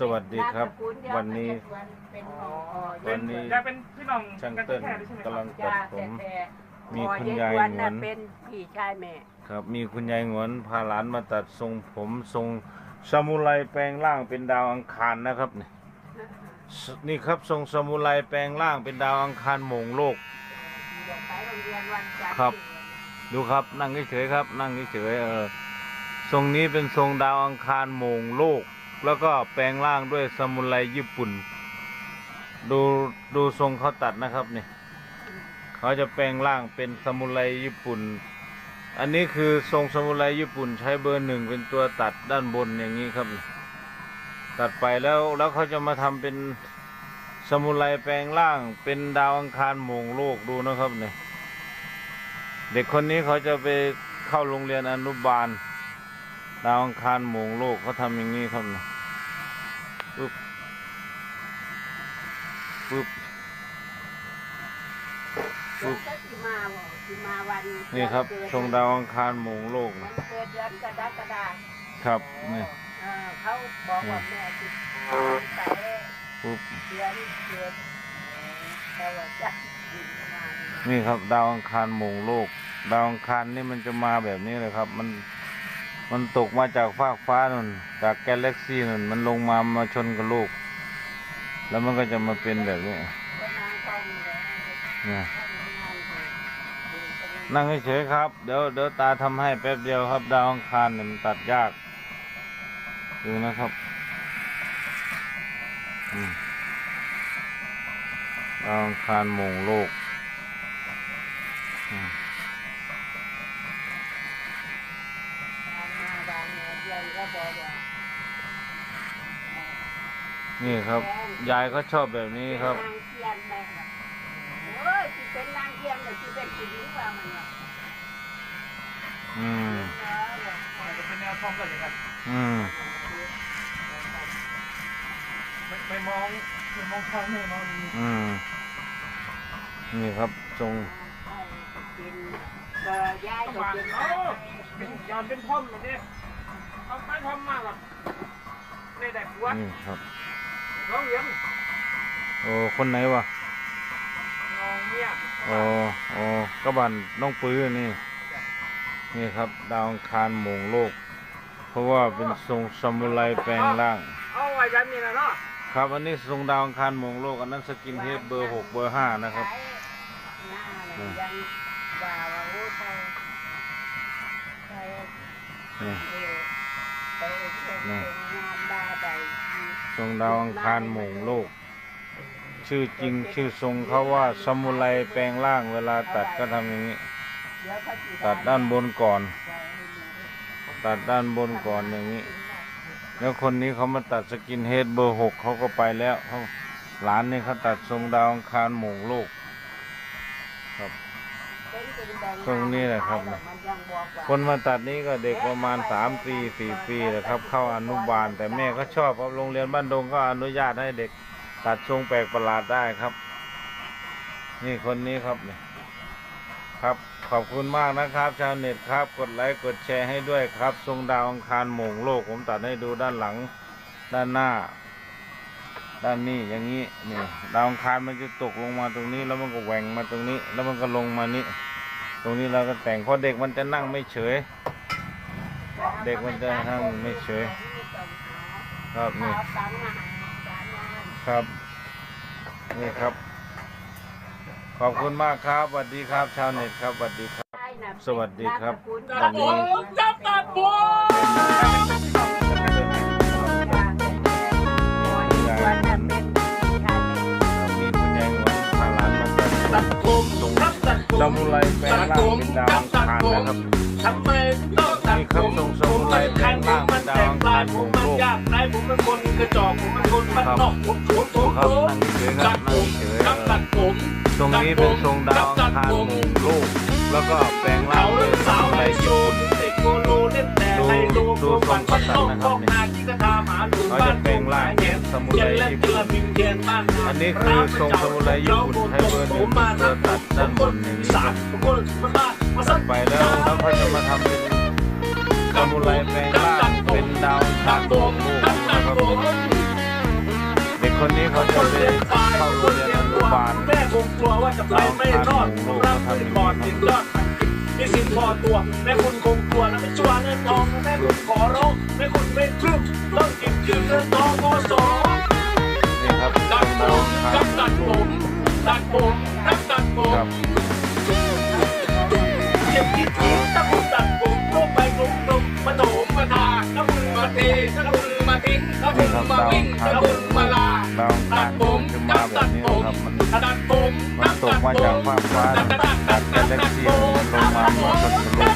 สวัสดีครับ วันนี้วันนี้ จะเป็นพี่น้องช่างกันเติ้ลแค่ด้วยใช่ไหมคกำลัรับงตัดผมมีคุณยายวันหวน่ะนเป็นพี่ชายแม่ครับ มีคุณยายหงวนพาหลานมาตัดทรงผมทรงซามูไรแปลงร่างเป็นดาวอังคารนะครับ นี่สนี่ครับทรงซามูไรแปลงร่างเป็นดาวอังคารโหมงโลกไปโรงเรียนวันจันทร์ครับ ดูครับนั่งเฉยๆครับ นั่งเฉยๆเออทรงนี้เป็นทรงดาวอังคารโหมงโลก แล้วก็แปลงร่างด้วยซามูไรญี่ปุ่น ดูดูทรงเขาตัดนะครับนี่เขาจะแปลงร่างเป็นซามูไรญี่ปุ่น อันนี้คือทรงซามูไรญี่ปุ่นใช้เบอร์หนึ่งเป็นตัวตัดด้านบนอย่างนี้ครับตัดไปแล้วแล้วเขาจะมาทำเป็นซามูไรแปลงร่างเป็นดาวอังคารหมงโลกดูนะครับเนี่ยเด็กคนนี้เขาจะไปเข้าโรงเรียนอนุบาล ดาวอังคารหมงโลกเขาทำอย่างนี้ครับนะปึ๊บปึ๊บลูกก็ที่มาบนี่ครับเดือนทรงดาวอังคารหมงโลกนะเกิดเดือนกรกฎาครับนี่เขาบอกว่าแม่ติดไปปึ๊บเดือนเกิดแต่ว่าจะนี่ครับ ดาวอังคารหมงโลก ดาวอังคารนี่มันจะมาแบบนี้เลยครับ มัน มันตกมาจากฟากฟ้านั่นจากกลเล็กซี่นั่นมันลงมามาชนกับโลกแล้วมันก็จะมาเป็นแบบนี้นั่งเฉยๆครับ เดี๋ยวเดี๋ยวตาทำให้แป๊บเดียวครับ ดาวอังคารเนี่ยมันตัดยาก ดูนะครับดาวอังคารหมงโลกอืม ทำมาบางเนี่ยเดือนก็บอกว่า นี่ครับ ยายก็ชอบแบบนี้ครับนางเทียนแม่ครับโอ้ยที่เป็นนางเทียนหรือที่เป็นผู้หญิงว่ามันเนี่ยอืมเออบอกจะเป็นแนวทองกันเลยครับอืม ไม่ไม่มองไม่มองทางไม่มองอืม นี่ครับทรงกินก็ย้ายก็บ้านกินเอ้าเป็นยอนเป็นท่อมแบบนี้ทำไมทำมากอะได้แต่ปวดนี่ครับ น้องเลี้ยงโอ้คนไหนวะน้องเมียโอ้โอ้กระบันน้องปื้อนี่ นี่ครับดาวอังคารโหมงโลก เพราะว่าเป็นทรงซามูไรแปลงร่าง เอาไว้แบบนี้นะเนาะครับอันนี้ทรงดาวอังคารโหมงโลกอันนั้นสกินเฮดเบอร์หกเบอร์ห้านะครับหน้ ดาวอังคารหมงโลก ชื่อจริงชื่อทรงเขาว่าซามูไรแปลงร่างเวลาตัดก็ทำอย่างนี้ ตัดด้านบนก่อน ตัดด้านบนก่อนอย่างนี้ แล้วคนนี้เขามาตัดสกินเฮดเบอร์หกเขาก็ไปแล้วเขาหลานนี่เขาตัดทรงดาวอังคารหมงโลกครับ ตรงนี้แหละครับ คนมาตัดนี้ก็เด็กประมาณสามปีสี่ปีแหละครับ เข้าอนุบาล แต่แม่ก็ชอบครับโรงเรียนบ้านดงก็อนุญาตให้เด็กตัดทรงแปลกประหลาดได้ครับ นี่คนนี้ครับนี่ครับขอบคุณมากนะครับ ชาวเน็ตครับ กดไลค์กดแชร์ให้ด้วยครับ ทรงดาวอังคารโหมงโลก ผมตัดให้ดูด้านหลัง ด้านหน้า ด้านนี้อย่างนี้นี่ดาวอังคารมันจะตกลงมาตรงนี้ แล้วมันก็แหว่งมาตรงนี้ แล้วมันก็ลงมานี้ต รงนี้เราก็แต่งเพราะเด็กมันจะนั่งไม่เฉย เด็กมันจะนั่งไม่เฉย ครับนี่ครับ นี่ครับ ขอบคุณมากครับสวัสดีครับ ชาวเน็ตครับสวัสดีครับ สวัสดีครับวันนี้ ซามูไรแปลงร่างเป็นดาวอังคารนะครับทำไมต้องตัดนี่ครับทรงสมุไรแปลงร่างเป็นดาวอังคารผขอมงมันโลกยากไรผมเป็นคนกระจอกผมเป็นคนบ้านนอกผมผมผมครับผมนั่งเฉยๆครัตับดผนั่งมเฉยครับตัดผมๆตรงนี้เป็นทรงดาวอังคารหมุนโลกแล้วก็แปลงร่าเขางด้วย ดูทรงเขาตัดนะครับนี่นาที่กระทาหมาดูเขาจะเป็นซายสมูไรญี่ปุ่นอันนี้คือทรงซามูไรญี่ปุ่นใช้เบอร์หนึ่งเป็นตัวตัดด้านบนอย่างนี้ตัดไปแล้วแล้วเขาจะมาทำเป็นซามูไรแปลงร่างเป็นดาวอังคาโลกนะครับเด็กคนนี้เขาจะไปเข้าโรงเรียนอนุบาลแม่คงกลัวว่าจะไปไม่รอดรักมือก่อนถึงยอดมันกินมีสินพอตัวแม่คุณคง คุณขอร้องแม่คุณไม่ครึ่งต้องกินยืมเงินทองกสนี่ครับตัดผมกับตัดผมตัดผมกับตัดผมครับเจ็บที่จีนถ้าคุณตัดผมลงไปกลมกลมมาโถมมาทาถ้ามือมาเทถ้ามือมาทิ้งถ้ามืนี่อครับมาดาววิ่งอังคารถ้าหมืมู่อมาลาดาวอังคาตัดผมจะกัมาบแบตัดผมนะครับมันตัดผมมันตกมาจากฟากฟ้าจากกาแล็กซี่มันลงมาเหมือนกับทะลุตัดผมแ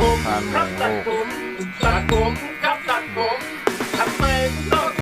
ผมครับตัดผมตัดผม